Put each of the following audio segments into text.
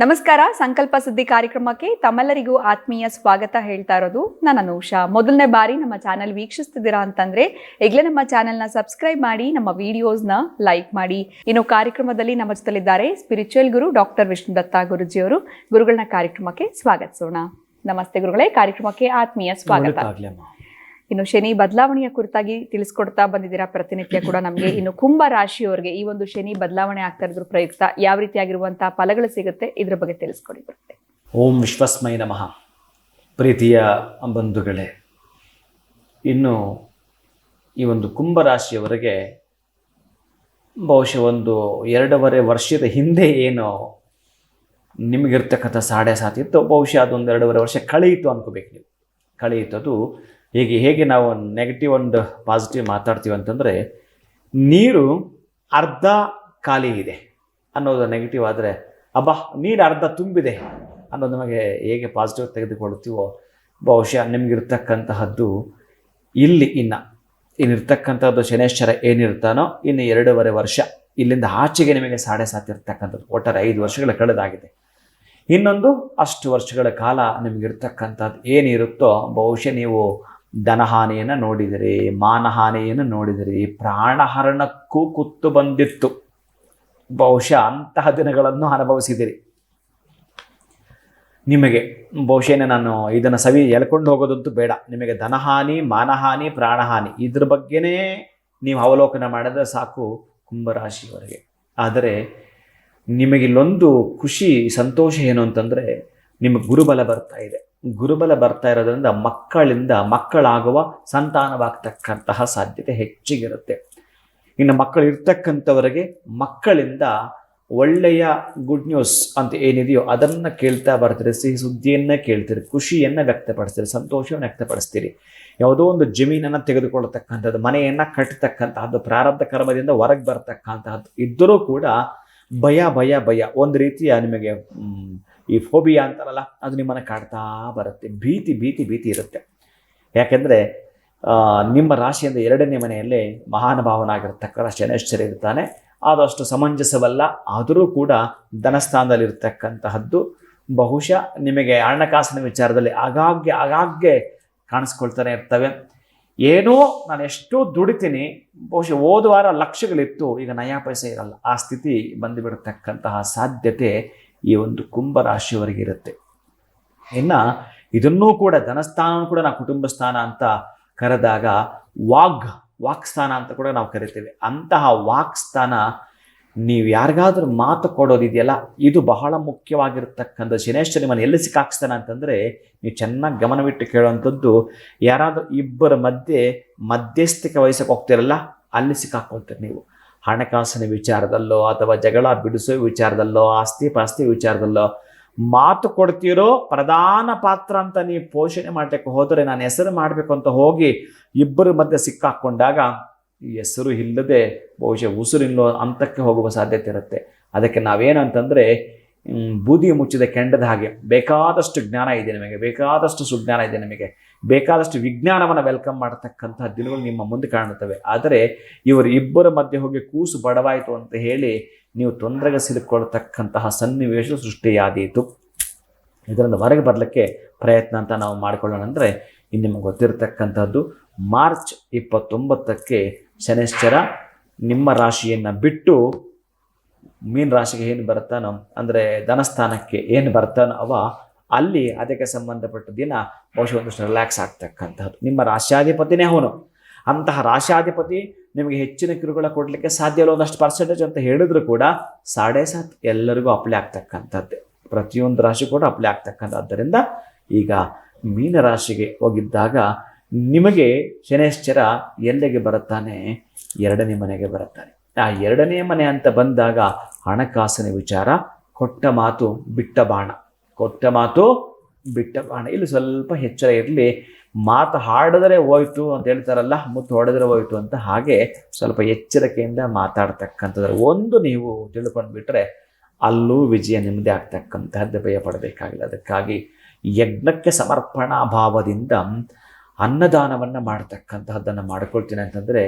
ನಮಸ್ಕಾರ. ಸಂಕಲ್ಪ ಸುದ್ದಿ ಕಾರ್ಯಕ್ರಮಕ್ಕೆ ತಮ್ಮೆಲ್ಲರಿಗೂ ಆತ್ಮೀಯ ಸ್ವಾಗತ ಹೇಳ್ತಾ ಇರೋದು ನಾನು ಅನೂಷಾ. ಮೊದಲನೇ ಬಾರಿ ನಮ್ಮ ಚಾನೆಲ್ ವೀಕ್ಷಿಸ್ತಿದ್ದೀರಾ ಅಂತಂದ್ರೆ ಈಗಲೇ ನಮ್ಮ ಚಾನೆಲ್ನ ಸಬ್ಸ್ಕ್ರೈಬ್ ಮಾಡಿ, ನಮ್ಮ ವಿಡಿಯೋಸ್ನ ಲೈಕ್ ಮಾಡಿ. ಇನ್ನು ಕಾರ್ಯಕ್ರಮದಲ್ಲಿ ನಮ್ಮ ಜೊತೆಲಿದ್ದಾರೆ spiritual guru doctor Vishnu Vishnudatta ಗುರುಜಿಯವರು. ಗುರುಗಳನ್ನ ಕಾರ್ಯಕ್ರಮಕ್ಕೆ ಸ್ವಾಗತಿಸೋಣ. ನಮಸ್ತೆ ಗುರುಗಳೇ. ಕಾರ್ಯಕ್ರಮಕ್ಕೆ ಆತ್ಮೀಯ ಸ್ವಾಗತ. ಇನ್ನು ಶನಿ ಬದಲಾವಣೆಯ ಕುರಿತಾಗಿ ತಿಳಿಸ್ಕೊಡ್ತಾ ಬಂದಿದ್ದೀರಾ ಪ್ರತಿನಿತ್ಯ ಕೂಡ ನಮಗೆ. ಇನ್ನು ಕುಂಭ ರಾಶಿಯವರಿಗೆ ಈ ಒಂದು ಶನಿ ಬದಲಾವಣೆ ಆಗ್ತಾ ಇರೋದ್ರ ಪ್ರಯುಕ್ತ ಯಾವ ರೀತಿಯಾಗಿರುವಂತಹ ಫಲಗಳು ಸಿಗುತ್ತೆ ಇದ್ರ ಬಗ್ಗೆ ತಿಳಿಸ್ಕೊಡಿ ಬರುತ್ತೆ. ಓಂ ವಿಶ್ವಸ್ಮಯ ನಮಃ. ಪ್ರೀತಿಯ ಬಂಧುಗಳೇ, ಇನ್ನು ಈ ಒಂದು ಕುಂಭರಾಶಿಯವರೆಗೆ ಬಹುಶಃ ಒಂದು ಎರಡೂವರೆ ವರ್ಷದ ಹಿಂದೆ ಏನು ನಿಮಗಿರ್ತಕ್ಕಂಥ ಸಾಡೆ ಸಾತಿತ್ತು. ಬಹುಶಃ ಅದೊಂದು ಎರಡೂವರೆ ವರ್ಷ ಕಳೆಯಿತು ಅನ್ಕೋಬೇಕು ನೀವು. ಕಳೆಯಿತು. ಅದು ಹೇಗೆ ಹೇಗೆ ನಾವು ನೆಗೆಟಿವ್ ಒಂದು ಪಾಸಿಟಿವ್ ಮಾತಾಡ್ತೀವಿ ಅಂತಂದರೆ ನೀರು ಅರ್ಧ ಖಾಲಿ ಇದೆ ಅನ್ನೋದು ನೆಗೆಟಿವ್ ಆದರೆ, ಅಬ್ಬಾ, ನೀರು ಅರ್ಧ ತುಂಬಿದೆ ಅನ್ನೋದು ನಮಗೆ ಹೇಗೆ ಪಾಸಿಟಿವ್ ತೆಗೆದುಕೊಳ್ತೀವೋ, ಬಹುಶಃ ನಿಮಗಿರ್ತಕ್ಕಂತಹದ್ದು ಇಲ್ಲಿ ಇನ್ನು. ಇನ್ನಿರ್ತಕ್ಕಂಥದ್ದು ಶನೇಶ್ವರ ಏನಿರ್ತಾನೋ ಇನ್ನು ಎರಡೂವರೆ ವರ್ಷ ಇಲ್ಲಿಂದ ಆಚೆಗೆ ನಿಮಗೆ ಸಾಡೆ ಸಾತಿರ್ತಕ್ಕಂಥದ್ದು ಒಟ್ಟಾರೆ ಐದು ವರ್ಷಗಳ ಕಳೆದಾಗಿದೆ. ಇನ್ನೊಂದು ಅಷ್ಟು ವರ್ಷಗಳ ಕಾಲ ನಿಮಗಿರ್ತಕ್ಕಂಥದ್ದು ಏನಿರುತ್ತೋ, ಬಹುಶಃ ನೀವು ಧನಹಾನಿಯನ್ನು ನೋಡಿದರೆ, ಮಾನಹಾನಿಯನ್ನು ನೋಡಿದರೆ ಪ್ರಾಣಹರಣಕ್ಕೂ ಕುತ್ತು ಬಂದಿತ್ತು. ಬಹುಶಃ ಅಂತಹ ದಿನಗಳನ್ನು ಅನುಭವಿಸಿದಿರಿ. ನಿಮಗೆ ಬಹುಶಃ ನಾನು ಇದನ್ನು ಸವಿ ಎಳ್ಕೊಂಡು ಹೋಗೋದಂತೂ ಬೇಡ. ನಿಮಗೆ ಧನಹಾನಿ ಮಾನಹಾನಿ, ಪ್ರಾಣಹಾನಿ, ಇದ್ರ ಬಗ್ಗೆನೇ ನೀವು ಅವಲೋಕನ ಮಾಡಿದ್ರೆ ಸಾಕು ಕುಂಭರಾಶಿಯವರೆಗೆ. ಆದರೆ, ನಿಮಗಿಲ್ಲೊಂದು ಖುಷಿ, ಸಂತೋಷ ಏನು ಅಂತಂದರೆ, ನಿಮಗೆ ಗುರುಬಲ ಬರ್ತಾ ಇದೆ. ಗುರುಬಲ ಬರ್ತಾ ಇರೋದ್ರಿಂದ ಮಕ್ಕಳಿಂದ ಮಕ್ಕಳಾಗುವ ಸಂತಾನವಾಗ್ತಕ್ಕಂತಹ ಸಾಧ್ಯತೆ ಹೆಚ್ಚಿಗಿರುತ್ತೆ. ಇನ್ನು ಮಕ್ಕಳು ಇರ್ತಕ್ಕಂಥವರಿಗೆ ಮಕ್ಕಳಿಂದ ಒಳ್ಳೆಯ ಗುಡ್ ನ್ಯೂಸ್ ಅಂತ ಏನಿದೆಯೋ ಅದನ್ನು ಕೇಳ್ತಾ ಬರ್ತೀರಿ, ಸಿಹಿ ಸುದ್ದಿಯನ್ನು ಕೇಳ್ತೀರಿ, ಖುಷಿಯನ್ನು ವ್ಯಕ್ತಪಡಿಸ್ತೀರಿ, ಸಂತೋಷವನ್ನು ವ್ಯಕ್ತಪಡಿಸ್ತೀರಿ. ಯಾವುದೋ ಒಂದು ಜಮೀನನ್ನು ತೆಗೆದುಕೊಳ್ಳತಕ್ಕಂಥದ್ದು, ಮನೆಯನ್ನು ಕಟ್ಟತಕ್ಕಂತಹದ್ದು, ಪ್ರಾರಬ್ಧ ಕರ್ಮದಿಂದ ಹೊರಗೆ ಬರ್ತಕ್ಕಂತಹದ್ದು ಇದ್ದರೂ ಕೂಡ ಭಯ ಭಯ ಭಯ. ಒಂದು ರೀತಿಯ ನಿಮಗೆ ಈ ಫೋಬಿಯಾ ಅಂತಾರಲ್ಲ, ಅದು ನಿಮ್ಮನ್ನು ಕಾಡ್ತಾ ಬರುತ್ತೆ. ಭೀತಿ ಭೀತಿ ಭೀತಿ ಇರುತ್ತೆ. ಯಾಕೆಂದರೆ ನಿಮ್ಮ ರಾಶಿಯಿಂದ ಎರಡನೇ ಮನೆಯಲ್ಲಿ ಮಹಾನುಭಾವನಾಗಿರ್ತಕ್ಕಂಥ ಶನೇಶ್ವರ ಇರ್ತಾನೆ. ಆದಷ್ಟು ಸಮಂಜಸವಲ್ಲ, ಆದರೂ ಕೂಡ ಧನಸ್ಥಾನದಲ್ಲಿರ್ತಕ್ಕಂತಹದ್ದು ಬಹುಶಃ ನಿಮಗೆ ಹಣಕಾಸಿನ ವಿಚಾರದಲ್ಲಿ ಆಗಾಗ್ಗೆ ಆಗಾಗ್ಗೆ ಕಾಣಿಸ್ಕೊಳ್ತಾನೆ ಇರ್ತವೆ. ಏನೋ ನಾನು ಎಷ್ಟೋ ದುಡಿತೀನಿ, ಬಹುಶಃ ಹೋದ ವಾರ ಲಕ್ಷಗಳಿತ್ತು, ಈಗ ನಯಾ ಪೈಸೆ ಇರಲ್ಲ. ಆ ಸ್ಥಿತಿ ಬಂದುಬಿಡ್ತಕ್ಕಂತಹ ಸಾಧ್ಯತೆ ಈ ಒಂದು ಕುಂಭ ರಾಶಿಯವರಿಗೆ ಇರುತ್ತೆ. ಇನ್ನು ಇದನ್ನೂ ಕೂಡ ಧನಸ್ಥಾನ ಕೂಡ ನಾವು ಕುಟುಂಬ ಸ್ಥಾನ ಅಂತ ಕರೆದಾಗ ವಾಗ್, ವಾಕ್ಸ್ಥಾನ ಅಂತ ಕೂಡ ನಾವು ಕರಿತೇವೆ. ಅಂತಹ ವಾಕ್ಸ್ಥಾನ ನೀವು ಯಾರಿಗಾದ್ರೂ ಮಾತು ಕೊಡೋದಿದೆಯಲ್ಲ, ಇದು ಬಹಳ ಮುಖ್ಯವಾಗಿರ್ತಕ್ಕಂಥ ಶನೇಶ್ವರ ನಿಮ್ಮನ್ನು ಎಲ್ಲಿ ಸಿಕ್ಕಾಕ್ಸ್ತಾನೆ ಅಂತಂದರೆ ನೀವು ಚೆನ್ನಾಗಿ ಗಮನವಿಟ್ಟು ಕೇಳುವಂಥದ್ದು, ಯಾರಾದರೂ ಇಬ್ಬರ ಮಧ್ಯೆ ಮಧ್ಯಸ್ಥಿಕೆ ವಹಿಸಕ್ಕೆ ಹೋಗ್ತಿರಲ್ಲ, ಅಲ್ಲಿ ಸಿಕ್ಕಾಕೊಳ್ತೀರಿ ನೀವು. ಹಣಕಾಸಿನ ವಿಚಾರದಲ್ಲೋ ಅಥವಾ ಜಗಳ ಬಿಡಿಸೋ ವಿಚಾರದಲ್ಲೋ, ಆಸ್ತಿ ಪಾಸ್ತಿ ವಿಚಾರದಲ್ಲೋ ಮಾತು ಕೊಡ್ತಿರೋ ಪ್ರಧಾನ ಪಾತ್ರ ಅಂತ ನೀವು ಪೋಷಣೆ ಮಾಡಲಿಕ್ಕೆ ಹೋದರೆ ನಾನು ಹೆಸರು ಮಾಡಬೇಕು ಅಂತ ಹೋಗಿ ಇಬ್ಬರ ಮಧ್ಯೆ ಸಿಕ್ಕಾಕೊಂಡಾಗ ಈ ಹೆಸರು ಇಲ್ಲದೆ ಬಹುಶಃ ಉಸಿರಿಲ್ಲೋ ಅಂತಕ್ಕೆ ಹೋಗುವ ಸಾಧ್ಯತೆ ಇರುತ್ತೆ. ಅದಕ್ಕೆ ನಾವೇನಂತಂದರೆ ಬೂದಿ ಮುಚ್ಚಿದ ಕೆಂಡದ ಹಾಗೆ ಬೇಕಾದಷ್ಟು ಜ್ಞಾನ ಇದೆ ನಿಮಗೆ, ಬೇಕಾದಷ್ಟು ಸುಜ್ಞಾನ ಇದೆ ನಿಮಗೆ, ಬೇಕಾದಷ್ಟು ವಿಜ್ಞಾನವನ್ನು ವೆಲ್ಕಮ್ ಮಾಡತಕ್ಕಂತಹ ದಿನಗಳು ನಿಮ್ಮ ಮುಂದೆ ಕಾಣುತ್ತವೆ. ಆದರೆ ಇವರು ಇಬ್ಬರ ಮಧ್ಯೆ ಹೋಗಿ ಕೂಸು ಬಡವಾಯಿತು ಅಂತ ಹೇಳಿ ನೀವು ತೊಂದರೆಗೆ ಸಿಲುಕೊಳ್ತಕ್ಕಂತಹ ಸನ್ನಿವೇಶ ಸೃಷ್ಟಿಯಾದೀತು. ಇದರಿಂದ ಹೊರಗೆ ಬರಲಿಕ್ಕೆ ಪ್ರಯತ್ನ ಅಂತ ನಾವು ಮಾಡಿಕೊಳ್ಳೋಣ ಅಂದರೆ ಇನ್ನು ನಿಮಗೆ ಗೊತ್ತಿರತಕ್ಕಂಥದ್ದು ಮಾರ್ಚ್ ಇಪ್ಪತ್ತೊಂಬತ್ತಕ್ಕೆ ಶನಿಶ್ಚರ ನಿಮ್ಮ ರಾಶಿಯನ್ನು ಬಿಟ್ಟು ಮೀನ ರಾಶಿಗೆ ಏನು ಬರ್ತಾನೋ ಅಂದರೆ ಧನಸ್ಥಾನಕ್ಕೆ ಏನು ಬರ್ತಾನೋ ಅವ, ಅಲ್ಲಿ ಅದಕ್ಕೆ ಸಂಬಂಧಪಟ್ಟ ದಿನ ಬಹುಶಃ ಒಂದಷ್ಟು ರಿಲ್ಯಾಕ್ಸ್ ಆಗ್ತಕ್ಕಂಥದ್ದು ನಿಮ್ಮ ರಾಶ್ಯಾಧಿಪತಿನೇ ಅವನು. ಅಂತಹ ರಾಶ್ಯಾಧಿಪತಿ ನಿಮಗೆ ಹೆಚ್ಚಿನ ಕಿರುಕುಳ ಕೊಡಲಿಕ್ಕೆ ಸಾಧ್ಯ ಇಲ್ಲ, ಒಂದಷ್ಟು ಪರ್ಸೆಂಟೇಜ್ ಅಂತ ಹೇಳಿದ್ರು ಕೂಡ ಸಾಡೆ ಸಾತ್ ಎಲ್ಲರಿಗೂ ಅಪ್ಲೈ ಆಗ್ತಕ್ಕಂಥದ್ದೇ ಪ್ರತಿಯೊಂದು ರಾಶಿ ಕೂಡ ಅಪ್ಲೈ ಆಗ್ತಕ್ಕಂಥದ್ದರಿಂದ ಈಗ ಮೀನ ರಾಶಿಗೆ ಹೋಗಿದ್ದಾಗ ನಿಮಗೆ ಶನೇಶ್ಚರ ಎಲ್ಲಿಗೆ ಬರುತ್ತಾನೆ? ಎರಡನೇ ಮನೆಗೆ ಬರುತ್ತಾನೆ. ಆ ಎರಡನೇ ಮನೆ ಅಂತ ಬಂದಾಗ ಹಣಕಾಸಿನ ವಿಚಾರ, ಕೊಟ್ಟ ಮಾತು ಬಿಟ್ಟ ಬಾಣ. ಕೊಟ್ಟ ಮಾತು ಬಿಟ್ಟ ಬಾಣ. ಇಲ್ಲಿ ಸ್ವಲ್ಪ ಎಚ್ಚರ ಇರಲಿ. ಮಾತು ಹಾಡಿದ್ರೆ ಹೋಯ್ತು ಅಂತ ಹೇಳ್ತಾರಲ್ಲ, ಮುತ್ತು ಹೊಡೆದ್ರೆ ಹೋಯ್ತು ಅಂತ ಹಾಗೆ ಸ್ವಲ್ಪ ಎಚ್ಚರಿಕೆಯಿಂದ ಮಾತಾಡ್ತಕ್ಕಂಥದ್ದು ಒಂದು ನೀವು ತಿಳ್ಕೊಂಡು ಬಿಟ್ರೆ ಅಲ್ಲೂ ವಿಜಯ ನಿಮ್ಮದೇ ಆಗ್ತಕ್ಕಂತಹದ್ದು ಭಯ ಪಡಬೇಕಾಗಿಲ್ಲ ಅದಕ್ಕಾಗಿ ಯಜ್ಞಕ್ಕೆ ಸಮರ್ಪಣಾ ಭಾವದಿಂದ ಅನ್ನದಾನವನ್ನು ಮಾಡ್ತಕ್ಕಂತಹದ್ದನ್ನು ಮಾಡ್ಕೊಳ್ತೀನಿ ಅಂತಂದರೆ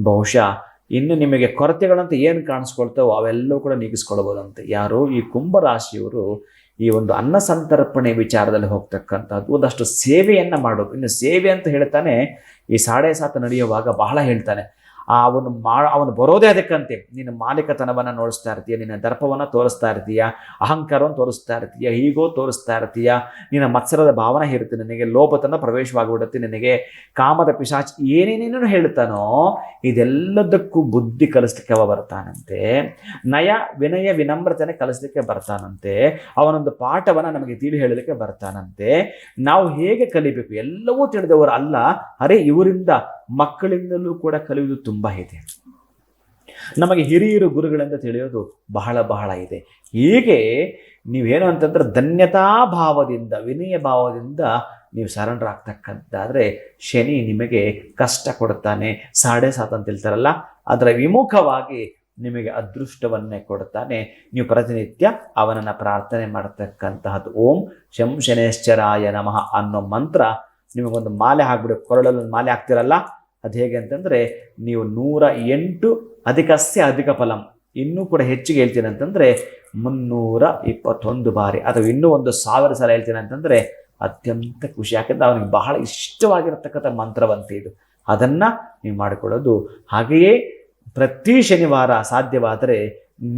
ಬಹುಶಃ ಇನ್ನು ನಿಮಗೆ ಕೊರತೆಗಳಂತ ಏನು ಕಾಣಿಸ್ಕೊಳ್ತಾವೋ ಅವೆಲ್ಲವೂ ಕೂಡ ನೀಗಿಸ್ಕೊಳ್ಬೋದಂತೆ. ಯಾರು ಈ ಕುಂಭರಾಶಿಯವರು ಈ ಒಂದು ಅನ್ನ ಸಂತರ್ಪಣೆ ವಿಚಾರದಲ್ಲಿ ಹೋಗ್ತಕ್ಕಂಥದ್ದು, ಒಂದಷ್ಟು ಸೇವೆಯನ್ನು ಮಾಡೋದು. ಇನ್ನು ಸೇವೆ ಅಂತ ಹೇಳ್ತಾನೆ ಈ ಸಾಡೆ ಸಾತ ನಡೆಯುವಾಗ ಬಹಳ ಹೇಳ್ತಾನೆ. ಅವನು ಮಾ, ಅವನು ಬರೋದೇ ಅದಕ್ಕಂತೆ. ನಿನ್ನ ಮಾಲೀಕತನವನ್ನು ನೋಡಿಸ್ತಾ ಇರ್ತೀಯ, ನಿನ್ನ ದರ್ಪವನ್ನು ತೋರಿಸ್ತಾ ಇರ್ತೀಯ, ಅಹಂಕಾರವನ್ನು ತೋರಿಸ್ತಾ ಇರ್ತೀಯ, ಹೀಗೋ ತೋರಿಸ್ತಾ ಇರ್ತೀಯ, ನಿನ್ನ ಮತ್ಸರದ ಭಾವನೆ ಇರುತ್ತೆ ನಿನಗೆ ಲೋಪತನ ಪ್ರವೇಶವಾಗಿಬಿಡುತ್ತೆ, ನಿನಗೆ ಕಾಮದ ಪಿಶಾಚ್ ಏನೇನೇನು ಹೇಳ್ತಾನೋ ಇದೆಲ್ಲದಕ್ಕೂ ಬುದ್ಧಿ ಕಲಿಸ್ಲಿಕ್ಕೆ ಅವ ಬರ್ತಾನಂತೆ. ನಯ, ವಿನಯ, ವಿನಮ್ರತೆನೆ ಕಲಿಸ್ಲಿಕ್ಕೆ ಬರ್ತಾನಂತೆ. ಅವನೊಂದು ಪಾಠವನ್ನು ನಮಗೆ ತಿಳಿ ಹೇಳಲಿಕ್ಕೆ ಬರ್ತಾನಂತೆ. ನಾವು ಹೇಗೆ ಕಲಿಬೇಕು, ಎಲ್ಲವೂ ತಿಳಿದವರು ಅಲ್ಲ, ಅರೆ ಇವರಿಂದ ಮಕ್ಕಳಿಂದಲೂ ಕೂಡ ಕಲಿಯುವುದು ತುಂಬ ಇದೆ. ನಮಗೆ ಹಿರಿಯರು ಗುರುಗಳಿಂದ ತಿಳಿಯೋದು ಬಹಳ ಬಹಳ ಇದೆ. ಹೀಗೆ ನೀವೇನು ಅಂತಂದ್ರೆ ಧನ್ಯತಾ ಭಾವದಿಂದ, ವಿನಯ ಭಾವದಿಂದ ನೀವು ಸರೆಂಡರ್ ಶನಿ ನಿಮಗೆ ಕಷ್ಟ ಕೊಡ್ತಾನೆ ಸಾಡೆ ಸಾತ್ ಅಂತ ಹೇಳ್ತಾರಲ್ಲ, ಅದರ ವಿಮುಖವಾಗಿ ನಿಮಗೆ ಅದೃಷ್ಟವನ್ನೇ ಕೊಡ್ತಾನೆ ನೀವು ಪ್ರತಿನಿತ್ಯ ಅವನನ್ನು ಪ್ರಾರ್ಥನೆ ಮಾಡತಕ್ಕಂತಹದ್ದು. ಓಂ ಶಂ ಶನೇಶ್ಚರಾಯ ನಮಃ ಅನ್ನೋ ಮಂತ್ರ ನಿಮಗೊಂದು ಮಾಲೆ ಹಾಕ್ಬಿಡಿ, ಕೊರಳಲ್ಲಿ ಒಂದು ಮಾಲೆ ಹಾಕ್ತಿರಲ್ಲ, ಅದು ಹೇಗೆ ಅಂತಂದರೆ ನೀವು ನೂರ ಎಂಟು ಅಧಿಕಸ್ಯ ಅಧಿಕ ಫಲಂ. ಇನ್ನೂ ಕೂಡ ಹೆಚ್ಚಿಗೆ ಹೇಳ್ತೀನಿ ಅಂತಂದರೆ ಮುನ್ನೂರ ಇಪ್ಪತ್ತೊಂದು ಬಾರಿ, ಅಥವಾ ಇನ್ನೂ ಒಂದು ಸಾವಿರ ಸಲ ಹೇಳ್ತೀನಿ ಅಂತಂದರೆ ಅತ್ಯಂತ ಖುಷಿ. ಯಾಕಂದ್ರೆ ಅವನಿಗೆ ಬಹಳ ಇಷ್ಟವಾಗಿರತಕ್ಕಂಥ ಮಂತ್ರವಂತೆ ಇದು. ಅದನ್ನು ನೀವು ಮಾಡಿಕೊಳ್ಳೋದು. ಹಾಗೆಯೇ ಪ್ರತಿ ಶನಿವಾರ ಸಾಧ್ಯವಾದರೆ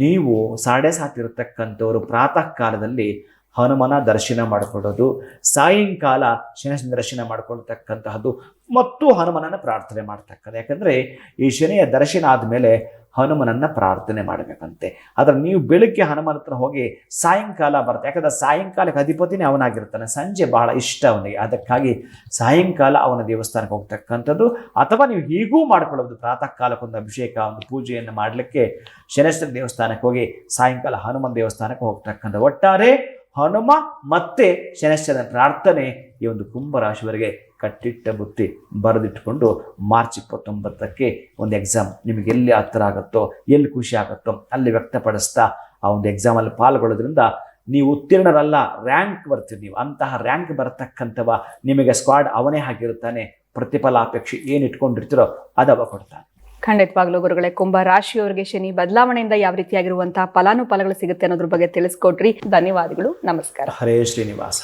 ನೀವು ಸಾಡೆ ಸಾತಿರತಕ್ಕಂಥವರು ಪ್ರಾತಃ ಕಾಲದಲ್ಲಿ ಹನುಮನ ದರ್ಶನ ಮಾಡಿಕೊಳ್ಳೋದು, ಸಾಯಂಕಾಲ ಶನಿ ದರ್ಶನ ಮಾಡಿಕೊಳ್ತಕ್ಕಂತಹದ್ದು, ಮತ್ತು ಹನುಮನನ್ನು ಪ್ರಾರ್ಥನೆ ಮಾಡ್ತಕ್ಕಂಥ ಯಾಕಂದರೆ ಈ ಶನಿಯ ದರ್ಶನ ಆದಮೇಲೆ ಹನುಮನನ್ನು ಪ್ರಾರ್ಥನೆ ಮಾಡಬೇಕಂತೆ. ಆದರೆ ನೀವು ಬೆಳಗ್ಗೆ ಹನುಮನ ಹತ್ರ ಹೋಗಿ ಸಾಯಂಕಾಲ ಬರುತ್ತೆ ಯಾಕಂದರೆ ಸಾಯಂಕಾಲಕ್ಕೆ ಅಧಿಪತಿನೇ ಅವನಾಗಿರ್ತಾನೆ. ಸಂಜೆ ಬಹಳ ಇಷ್ಟ ಅವನಿಗೆ. ಅದಕ್ಕಾಗಿ ಸಾಯಂಕಾಲ ಅವನ ದೇವಸ್ಥಾನಕ್ಕೆ ಹೋಗ್ತಕ್ಕಂಥದ್ದು, ಅಥವಾ ನೀವು ಹೀಗೂ ಮಾಡ್ಕೊಳ್ಳೋದು ಪ್ರಾತಃ ಕಾಲಕ್ಕೊಂದು ಅಭಿಷೇಕ, ಒಂದು ಪೂಜೆಯನ್ನು ಮಾಡಲಿಕ್ಕೆ ಶನೇಶ್ವರ ದೇವಸ್ಥಾನಕ್ಕೆ ಹೋಗಿ ಸಾಯಂಕಾಲ ಹನುಮನ್ ದೇವಸ್ಥಾನಕ್ಕೆ ಹೋಗ್ತಕ್ಕಂಥ ಒಟ್ಟಾರೆ ಹನುಮ ಮತ್ತೆ ಶನಶ್ಚನ ಪ್ರಾರ್ಥನೆ ಈ ಒಂದು ಕುಂಭರಾಶಿವರೆಗೆ ಕಟ್ಟಿಟ್ಟ ಬುತ್ತಿ ಬರೆದಿಟ್ಟುಕೊಂಡು ಮಾರ್ಚ್ ಇಪ್ಪತ್ತೊಂಬತ್ತಕ್ಕೆ ಒಂದು ಎಕ್ಸಾಮ್ ನಿಮಗೆ ಎಲ್ಲಿ ಹತ್ತಿರ ಆಗುತ್ತೋ, ಎಲ್ಲಿ ಖುಷಿ ಆಗುತ್ತೋ ಅಲ್ಲಿ ವ್ಯಕ್ತಪಡಿಸ್ತಾ ಆ ಒಂದು ಎಕ್ಸಾಮಲ್ಲಿ ಪಾಲ್ಗೊಳ್ಳೋದ್ರಿಂದ ನೀವು ಉತ್ತೀರ್ಣರಲ್ಲ ರ್ಯಾಂಕ್ ಬರ್ತೀರಿ ನೀವು. ಅಂತಹ ರ್ಯಾಂಕ್ ಬರತಕ್ಕಂಥವ ನಿಮಗೆ ಸ್ಕ್ವಾಡ್ ಅವನೇ ಪ್ರತಿಫಲ ಪ್ರತಿಫಲಾಪೇಕ್ಷೆ ಏನು ಇಟ್ಕೊಂಡಿರ್ತೀರೋ ಅದವ ಕೊಡ್ತಾನೆ. ಖಂಡಿತವಾಗ್ಲೂ ಗುರುಗಳೇ, ಕುಂಭ ರಾಶಿಯವರಿಗೆ ಶನಿ ಬದಲಾವಣೆಯಿಂದ ಯಾವ ರೀತಿಯಾಗಿರುವಂತಹ ಫಲಾನುಫಲಗಳು ಸಿಗುತ್ತೆ ಅನ್ನೋದ್ರ ಬಗ್ಗೆ ತಿಳಿಸ್ಕೊಟ್ರಿ. ಧನ್ಯವಾದಗಳು, ನಮಸ್ಕಾರ. ಹರೇ ಶ್ರೀನಿವಾಸ.